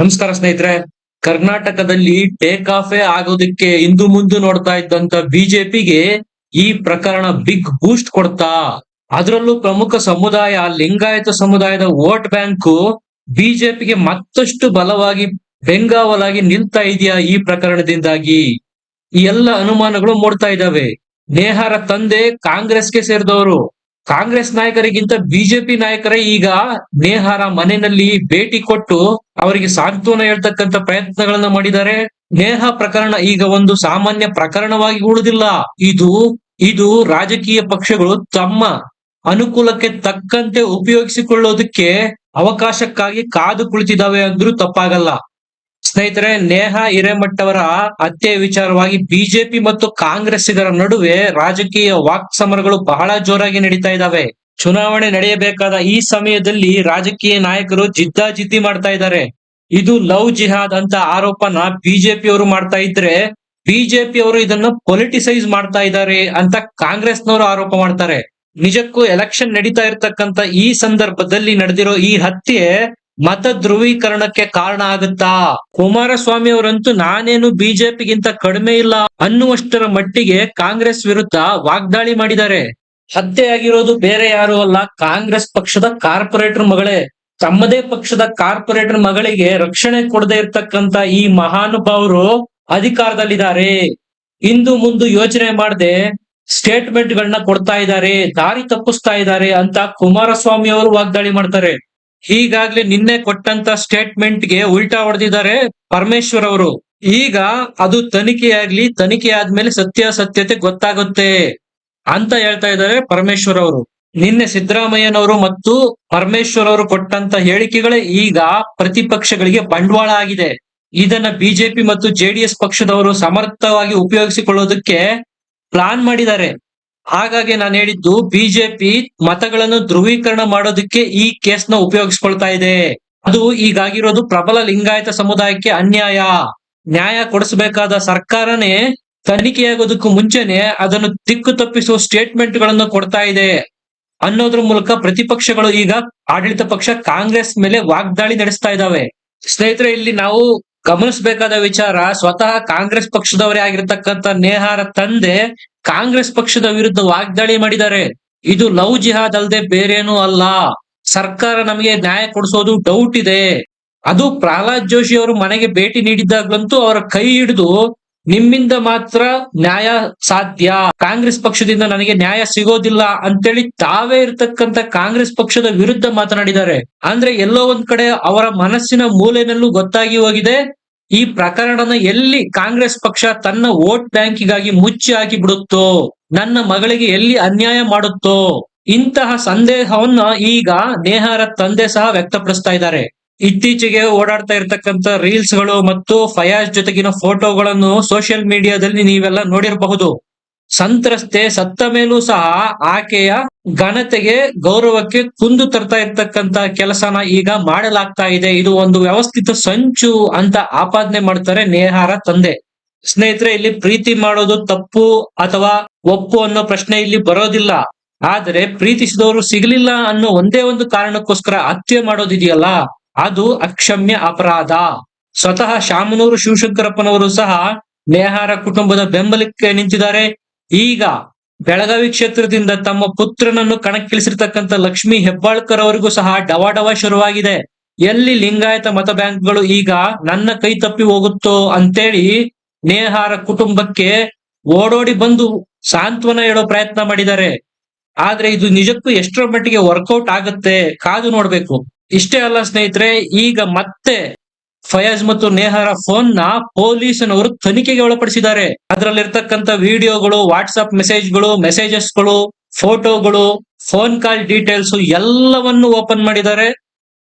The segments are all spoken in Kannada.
ನಮಸ್ಕಾರ ಸ್ನೇಹಿತರೆ. ಕರ್ನಾಟಕದಲ್ಲಿ ಟೇಕ್ ಆಫ್ ಆಗೋದಕ್ಕೆ ಇಂದು ಮುಂದೆ ನೋಡ್ತಾ ಇದ್ದಂತ ಬಿಜೆಪಿಗೆ ಈ ಪ್ರಕರಣ ಬಿಗ್ ಬೂಸ್ಟ್ ಕೊಡ್ತಾ. ಅದರಲ್ಲೂ ಪ್ರಮುಖ ಸಮುದಾಯ, ಲಿಂಗಾಯತ ಸಮುದಾಯದ ವೋಟ್ ಬ್ಯಾಂಕ್ ಬಿಜೆಪಿಗೆ ಮತ್ತಷ್ಟು ಬಲವಾಗಿ ಬೆಂಗಾವಲಾಗಿ ನಿಲ್ತಾ ಇದೆಯಾ ಈ ಪ್ರಕರಣದಿಂದಾಗಿ? ಈ ಎಲ್ಲ ಅನುಮಾನಗಳು ಮೂಡ್ತಾ ಇದ್ದಾವೆ. ನೇಹಾರ ತಂದೆ ಕಾಂಗ್ರೆಸ್ಗೆ ಸೇರಿದವರು. ಕಾಂಗ್ರೆಸ್ ನಾಯಕರಿಗಿಂತ ಬಿಜೆಪಿ ನಾಯಕರೇ ಈಗ ನೇಹಾರ ಮನೆಯಲ್ಲಿ ಭೇಟಿ ಕೊಟ್ಟು ಅವರಿಗೆ ಸಾಂತ್ವನ ಹೇಳ್ತಕ್ಕಂತ ಪ್ರಯತ್ನಗಳನ್ನ ಮಾಡಿದ್ದಾರೆ. ನೇಹ ಪ್ರಕರಣ ಈಗ ಒಂದು ಸಾಮಾನ್ಯ ಪ್ರಕರಣವಾಗಿ ಉಳಿದಿಲ್ಲ. ಇದು ಇದು ರಾಜಕೀಯ ಪಕ್ಷಗಳು ತಮ್ಮ ಅನುಕೂಲಕ್ಕೆ ತಕ್ಕಂತೆ ಉಪಯೋಗಿಸಿಕೊಳ್ಳೋದಕ್ಕೆ ಅವಕಾಶಕ್ಕಾಗಿ ಕಾದು ಕುಳಿತಿದ್ದಾವೆ ಅಂದ್ರೂ ತಪ್ಪಾಗಲ್ಲ. ಸ್ನೇಹಿತರೆ, ನೇಹ ಹಿರೇಮಠವರ ಹತ್ಯೆ ವಿಚಾರವಾಗಿ ಬಿಜೆಪಿ ಮತ್ತು ಕಾಂಗ್ರೆಸ್ಸಿಗರ ನಡುವೆ ರಾಜಕೀಯ ವಾಕ್ ಸಮರಗಳು ಬಹಳ ಜೋರಾಗಿ ನಡೀತಾ ಇದ್ದಾವೆ. ಚುನಾವಣೆ ನಡೆಯಬೇಕಾದ ಈ ಸಮಯದಲ್ಲಿ ರಾಜಕೀಯ ನಾಯಕರು ಜಿದ್ದಾಜಿದ್ದಿ ಮಾಡ್ತಾ ಇದ್ದಾರೆ. ಇದು ಲವ್ ಜಿಹಾದ್ ಅಂತ ಆರೋಪನ ಬಿಜೆಪಿಯವರು ಮಾಡ್ತಾ ಇದ್ರೆ, ಬಿಜೆಪಿಯವರು ಇದನ್ನ ಪೊಲಿಟಿಸೈಸ್ ಮಾಡ್ತಾ ಇದ್ದಾರೆ ಅಂತ ಕಾಂಗ್ರೆಸ್ನವರು ಆರೋಪ ಮಾಡ್ತಾರೆ. ನಿಜಕ್ಕೂ ಎಲೆಕ್ಷನ್ ನಡೀತಾ ಇರ್ತಕ್ಕಂತ ಈ ಸಂದರ್ಭದಲ್ಲಿ ನಡೆದಿರೋ ಈ ಹತ್ಯೆ ಮತ ಧ್ರುವೀಕರಣಕ್ಕೆ ಕಾರಣ ಆಗುತ್ತಾ? ಕುಮಾರಸ್ವಾಮಿ ಅವರಂತೂ ನಾನೇನು ಬಿಜೆಪಿಗಿಂತ ಕಡಿಮೆ ಇಲ್ಲ ಅನ್ನುವಷ್ಟರ ಮಟ್ಟಿಗೆ ಕಾಂಗ್ರೆಸ್ ವಿರುದ್ಧ ವಾಗ್ದಾಳಿ ಮಾಡಿದ್ದಾರೆ. ಹತ್ಯೆಯಾಗಿರೋದು ಬೇರೆ ಯಾರು ಅಲ್ಲ, ಕಾಂಗ್ರೆಸ್ ಪಕ್ಷದ ಕಾರ್ಪೊರೇಟರ್ ಮಗಳೇ. ತಮ್ಮದೇ ಪಕ್ಷದ ಕಾರ್ಪೊರೇಟರ್ ಮಗಳಿಗೆ ರಕ್ಷಣೆ ಕೊಡದೆ ಇರ್ತಕ್ಕಂತ ಈ ಮಹಾನುಭಾವರು ಅಧಿಕಾರದಲ್ಲಿದ್ದಾರೆ. ಇಂದು ಮುಂದು ಯೋಚನೆ ಮಾಡದೆ ಸ್ಟೇಟ್ಮೆಂಟ್ ಗಳನ್ನ ಕೊಡ್ತಾ ಇದ್ದಾರೆ, ದಾರಿ ತಪ್ಪಿಸ್ತಾ ಇದ್ದಾರೆ ಅಂತ ಕುಮಾರಸ್ವಾಮಿ ಅವರು ವಾಗ್ದಾಳಿ ಮಾಡ್ತಾರೆ. ಹೀಗಾಗ್ಲೇ ನಿನ್ನೆ ಕೊಟ್ಟಂತ ಸ್ಟೇಟ್ಮೆಂಟ್ಗೆ ಉಲ್ಟಾ ಹೊಡೆದಿದ್ದಾರೆ ಪರಮೇಶ್ವರ್ ಅವರು. ಈಗ ಅದು ತನಿಖೆಯಾಗ್ಲಿ, ತನಿಖೆ ಆದ್ಮೇಲೆ ಸತ್ಯಾಸತ್ಯತೆ ಗೊತ್ತಾಗುತ್ತೆ ಅಂತ ಹೇಳ್ತಾ ಇದ್ದಾರೆ ಪರಮೇಶ್ವರ್ ಅವರು. ನಿನ್ನೆ ಸಿದ್ದರಾಮಯ್ಯನವರು ಮತ್ತು ಪರಮೇಶ್ವರ್ ಅವರು ಕೊಟ್ಟಂತ ಹೇಳಿಕೆಗಳೇ ಈಗ ಪ್ರತಿಪಕ್ಷಗಳಿಗೆ ಬಂಡವಾಳ ಆಗಿದೆ. ಇದನ್ನ ಬಿಜೆಪಿ ಮತ್ತು ಜೆಡಿಎಸ್ ಪಕ್ಷದವರು ಸಮರ್ಥವಾಗಿ ಉಪಯೋಗಿಸಿಕೊಳ್ಳೋದಕ್ಕೆ ಪ್ಲಾನ್ ಮಾಡಿದ್ದಾರೆ. ಹಾಗಾಗಿ ನಾನು ಹೇಳಿದ್ದು ಬಿಜೆಪಿ ಮತಗಳನ್ನು ಧ್ರುವೀಕರಣ ಮಾಡೋದಕ್ಕೆ ಈ ಕೇಸ್ನ ಉಪಯೋಗಿಸ್ಕೊಳ್ತಾ ಇದೆ. ಅದು ಈಗಾಗಿರೋದು ಪ್ರಬಲ ಲಿಂಗಾಯತ ಸಮುದಾಯಕ್ಕೆ ಅನ್ಯಾಯ. ನ್ಯಾಯ ಕೊಡಿಸಬೇಕಾದ ಸರ್ಕಾರನೇ ತನಿಖೆಯಾಗೋದಕ್ಕೂ ಮುಂಚೆನೆ ಅದನ್ನು ದಿಕ್ಕು ತಪ್ಪಿಸುವ ಸ್ಟೇಟ್ಮೆಂಟ್ಗಳನ್ನು ಕೊಡ್ತಾ ಇದೆ. ಅನ್ನೋದ್ರ ಮೂಲಕ ಪ್ರತಿಪಕ್ಷಗಳು ಈಗ ಆಡಳಿತ ಪಕ್ಷ ಕಾಂಗ್ರೆಸ್ ಮೇಲೆ ವಾಗ್ದಾಳಿ ನಡೆಸ್ತಾ ಇದ್ದಾವೆ. ಸ್ನೇಹಿತರೆ, ಇಲ್ಲಿ ನಾವು ಗಮನಿಸಬೇಕಾದ ವಿಚಾರ ಸ್ವತಃ ಕಾಂಗ್ರೆಸ್ ಪಕ್ಷದವರೇ ಆಗಿರ್ತಕ್ಕಂಥ ನೇಹಾರ ತಂದೆ ಕಾಂಗ್ರೆಸ್ ಪಕ್ಷದ ವಿರುದ್ಧ ವಾಗ್ದಾಳಿ ಮಾಡಿದ್ದಾರೆ ಇದು ಲವ್ ಜಿಹಾದ್ ಅಲ್ಲದೆ ಬೇರೇನೂ ಅಲ್ಲ. ಸರ್ಕಾರ ನಮಗೆ ನ್ಯಾಯ ಕೊಡಿಸೋದು ಡೌಟ್ ಇದೆ. ಅದು ಪ್ರಹ್ಲಾದ್ ಜೋಶಿ ಅವರು ಮನೆಗೆ ಭೇಟಿ ನೀಡಿದ್ದಾಗ್ಲಂತೂ ಅವರ ಕೈ ಹಿಡಿದು ನಿಮ್ಮಿಂದ ಮಾತ್ರ ನ್ಯಾಯ ಸಾಧ್ಯ. ಕಾಂಗ್ರೆಸ್ ಪಕ್ಷದಿಂದ ನನಗೆ ನ್ಯಾಯ ಸಿಗೋದಿಲ್ಲ ಅಂತೇಳಿ ತಾವೇ ಇರ್ತಕ್ಕಂತ ಕಾಂಗ್ರೆಸ್ ಪಕ್ಷದ ವಿರುದ್ಧ ಮಾತನಾಡಿದ್ದಾರೆ. ಅಂದ್ರೆ ಎಲ್ಲೋ ಒಂದ್ ಕಡೆ ಅವರ ಮನಸ್ಸಿನ ಮೂಲೆನಲ್ಲೂ ಗೊತ್ತಾಗಿ ಹೋಗಿದೆ. ಈ ಪ್ರಕರಣನ ಎಲ್ಲಿ ಕಾಂಗ್ರೆಸ್ ಪಕ್ಷ ತನ್ನ ವೋಟ್ ಬ್ಯಾಂಕಿಗಾಗಿ ಮುಚ್ಚಿ ಹಾಕಿ ಬಿಡುತ್ತೋ ನನ್ನ ಮಗಳಿಗೆ ಎಲ್ಲಿ ಅನ್ಯಾಯ ಮಾಡುತ್ತೋ, ಇಂತಹ ಸಂದೇಹವನ್ನ ಈಗ ನೇಹಾರ ತಂದೆ ಸಹ ವ್ಯಕ್ತಪಡಿಸ್ತಾ ಇದ್ದಾರೆ. ಇತ್ತೀಚೆಗೆ ಓಡಾಡ್ತಾ ಇರತಕ್ಕಂತ ರೀಲ್ಸ್ಗಳು ಮತ್ತು ಫಯಾಜ್ ಜೊತೆಗಿನ ಫೋಟೋಗಳನ್ನು ಸೋಷಿಯಲ್ ಮೀಡಿಯಾದಲ್ಲಿ ನೀವೆಲ್ಲ ನೋಡಿರಬಹುದು. ಸಂತ್ರಸ್ತೆ ಸತ್ತ ಮೇಲೂ ಸಹ ಆಕೆಯ ಘನತೆಗೆ ಗೌರವಕ್ಕೆ ಕುಂದು ತರ್ತಾ ಇರ್ತಕ್ಕಂತ ಕೆಲಸನ ಈಗ ಮಾಡಲಾಗ್ತಾ ಇದೆ. ಇದು ಒಂದು ವ್ಯವಸ್ಥಿತ ಸಂಚು ಅಂತ ಆಪಾದನೆ ಮಾಡ್ತಾರೆ ನೇಹಾರ ತಂದೆ. ಸ್ನೇಹಿತರೆ, ಇಲ್ಲಿ ಪ್ರೀತಿ ಮಾಡೋದು ತಪ್ಪು ಅಥವಾ ಒಪ್ಪು ಅನ್ನೋ ಪ್ರಶ್ನೆ ಇಲ್ಲಿ ಬರೋದಿಲ್ಲ. ಆದರೆ ಪ್ರೀತಿಸಿದವರು ಸಿಗಲಿಲ್ಲ ಅನ್ನೋ ಒಂದೇ ಒಂದು ಕಾರಣಕ್ಕೋಸ್ಕರ ಹತ್ಯೆ ಮಾಡೋದಿದೆಯಲ್ಲ, ಅದು ಅಕ್ಷಮ್ಯ ಅಪರಾಧ. ಸ್ವತಃ ಶಾಮನೂರು ಶಿವಶಂಕರಪ್ಪನವರು ಸಹ ನೇಹಾರ ಕುಟುಂಬದ ಬೆಂಬಲಕ್ಕೆ ನಿಂತಿದ್ದಾರೆ. ಈಗ ಬೆಳಗಾವಿ ಕ್ಷೇತ್ರದಿಂದ ತಮ್ಮ ಪುತ್ರನನ್ನು ಕಣಕ್ಕಿಳಿಸಿರ್ತಕ್ಕಂಥ ಲಕ್ಷ್ಮಿ ಹೆಬ್ಬಾಳ್ಕರ್ ಅವರಿಗೂ ಸಹ ಡವಾಡವ ಶುರುವಾಗಿದೆ. ಎಲ್ಲಿ ಲಿಂಗಾಯತ ಮತ ಬ್ಯಾಂಕ್ಗಳು ಈಗ ನನ್ನ ಕೈ ತಪ್ಪಿ ಹೋಗುತ್ತೋ ಅಂತೇಳಿ ನೇಹಾರ ಕುಟುಂಬಕ್ಕೆ ಓಡೋಡಿ ಬಂದು ಸಾಂತ್ವನ ಹೇಳೋ ಪ್ರಯತ್ನ ಮಾಡಿದ್ದಾರೆ. ಆದ್ರೆ ಇದು ನಿಜಕ್ಕೂ ಎಷ್ಟರ ಮಟ್ಟಿಗೆ ವರ್ಕೌಟ್ ಆಗುತ್ತೆ ಕಾದು ನೋಡ್ಬೇಕು. ಇಷ್ಟೇ ಅಲ್ಲ ಸ್ನೇಹಿತರೆ, ಈಗ ಮತ್ತೆ ಫಯಾಜ್ ಮತ್ತು ನೇಹಾರ ಫೋನ್ನ ಪೊಲೀಸನವರು ತನಿಖೆಗೆ ಒಳಪಡಿಸಿದ್ದಾರೆ. ಅದರಲ್ಲಿರ್ತಕ್ಕಂಥ ವಿಡಿಯೋಗಳು, ವಾಟ್ಸ್ಆಪ್ ಮೆಸೇಜ್ಗಳು, ಮೆಸೇಜಸ್ಗಳು, ಫೋಟೋಗಳು, ಫೋನ್ ಕಾಲ್ ಡೀಟೇಲ್ಸ್ ಎಲ್ಲವನ್ನು ಓಪನ್ ಮಾಡಿದ್ದಾರೆ.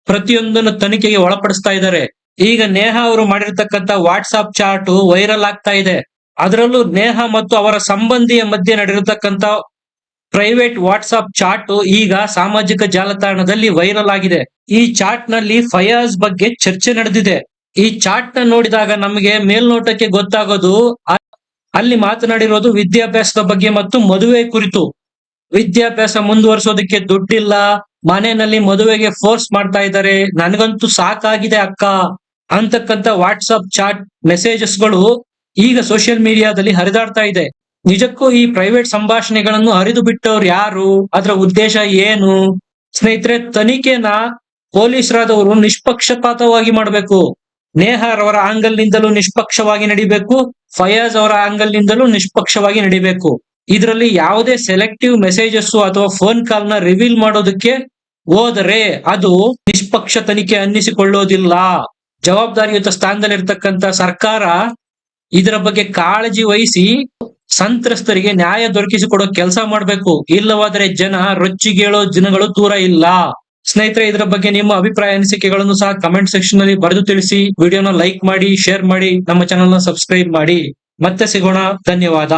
ಪ್ರತಿಯೊಂದನ್ನು ತನಿಖೆಗೆ ಒಳಪಡಿಸ್ತಾ ಇದ್ದಾರೆ. ಈಗ ನೇಹ ಅವರು ಮಾಡಿರ್ತಕ್ಕಂಥ ವಾಟ್ಸ್ಆಪ್ ಚಾಟ್ ವೈರಲ್ ಆಗ್ತಾ ಇದೆ. ಅದರಲ್ಲೂ ನೇಹ ಮತ್ತು ಅವರ ಸಂಬಂಧಿಯ ಮಧ್ಯೆ ನಡೆದಿರ್ತಕ್ಕಂಥ ಪ್ರೈವೇಟ್ ವಾಟ್ಸ್ಆಪ್ ಚಾಟ್ ಈಗ ಸಾಮಾಜಿಕ ಜಾಲತಾಣದಲ್ಲಿ ವೈರಲ್ ಆಗಿದೆ. ಈ ಚಾಟ್ನಲ್ಲಿ ಫಯಾಜ್ ಬಗ್ಗೆ ಚರ್ಚೆ ನಡೆದಿದೆ. ಈ ಚಾಟ್ನ ನೋಡಿದಾಗ ನಮಗೆ ಮೇಲ್ನೋಟಕ್ಕೆ ಗೊತ್ತಾಗೋದು ಅಲ್ಲಿ ಮಾತನಾಡಿರೋದು ವಿದ್ಯಾಭ್ಯಾಸದ ಬಗ್ಗೆ ಮತ್ತು ಮದುವೆ ಕುರಿತು. ವಿದ್ಯಾಭ್ಯಾಸ ಮುಂದುವರಿಸೋದಕ್ಕೆ ದುಡ್ಡಿಲ್ಲ, ಮನೆಯಲ್ಲಿ ಮದುವೆಗೆ ಫೋರ್ಸ್ ಮಾಡ್ತಾ ಇದ್ದಾರೆ, ನನಗಂತೂ ಸಾಕಾಗಿದೆ ಅಕ್ಕ ಅಂತಕ್ಕಂತ ವಾಟ್ಸಪ್ ಚಾಟ್ ಮೆಸೇಜಸ್ಗಳು ಈಗ ಸೋಷಿಯಲ್ ಮೀಡಿಯಾದಲ್ಲಿ ಹರಿದಾಡ್ತಾ ಇದೆ. ನಿಜಕ್ಕೂ ಈ ಪ್ರೈವೇಟ್ ಸಂಭಾಷಣೆಗಳನ್ನು ಹರಿದು ಬಿಟ್ಟವ್ರು ಯಾರು? ಅದರ ಉದ್ದೇಶ ಏನು? ಸ್ನೇಹಿತರೆ, ತನಿಖೆನ ಪೊಲೀಸರಾದವರು ನಿಷ್ಪಕ್ಷಪಾತವಾಗಿ ಮಾಡಬೇಕು. ನೇಹಾರ್ ಅವರ ಆಂಗಲ್ ನಿಂದಲೂ ನಿಷ್ಪಕ್ಷವಾಗಿ ನಡಿಬೇಕು, ಫಯಾಜ್ ಅವರ ಆಂಗಲ್ ನಿಂದಲೂ ನಿಷ್ಪಕ್ಷವಾಗಿ ನಡಿಬೇಕು. ಇದರಲ್ಲಿ ಯಾವುದೇ ಸೆಲೆಕ್ಟಿವ್ ಮೆಸೇಜಸ್ ಅಥವಾ ಫೋನ್ ಕಾಲ್ನ ರಿವೀಲ್ ಮಾಡೋದಕ್ಕೆ ಹೋದರೆ ಅದು ನಿಷ್ಪಕ್ಷ ತನಿಖೆ ಅನ್ನಿಸಿಕೊಳ್ಳೋದಿಲ್ಲ. ಜವಾಬ್ದಾರಿಯುತ ಸ್ಥಾನದಲ್ಲಿರ್ತಕ್ಕಂಥ ಸರ್ಕಾರ ಇದರ ಬಗ್ಗೆ ಕಾಳಜಿ ವಹಿಸಿ ಸಂತ್ರಸ್ತರಿಗೆ ನ್ಯಾಯ ದೊರಕಿಸಿಕೊಡೋ ಕೆಲಸ ಮಾಡಬೇಕು. ಇಲ್ಲವಾದರೆ ಜನ ರೊಚ್ಚಿಗೇಳೋ ದಿನಗಳು ದೂರ ಇಲ್ಲ. ಸ್ನೇಹಿತರೆ, ಇದರ ಬಗ್ಗೆ ನಿಮ್ಮ ಅಭಿಪ್ರಾಯ, ಅನಿಸಿಕೆಗಳನ್ನು ಸಹ ಕಮೆಂಟ್ ಸೆಕ್ಷನ್ನಲ್ಲಿ ಬರೆದು ತಿಳಿಸಿ. ವಿಡಿಯೋನ ಲೈಕ್ ಮಾಡಿ ಶೇರ್ ಮಾಡಿ, ನಮ್ಮ ಚಾನೆಲ್ನ ಸಬ್ಸ್ಕ್ರೈಬ್ ಮಾಡಿ. ಮತ್ತೆ ಸಿಗೋಣ. ಧನ್ಯವಾದ.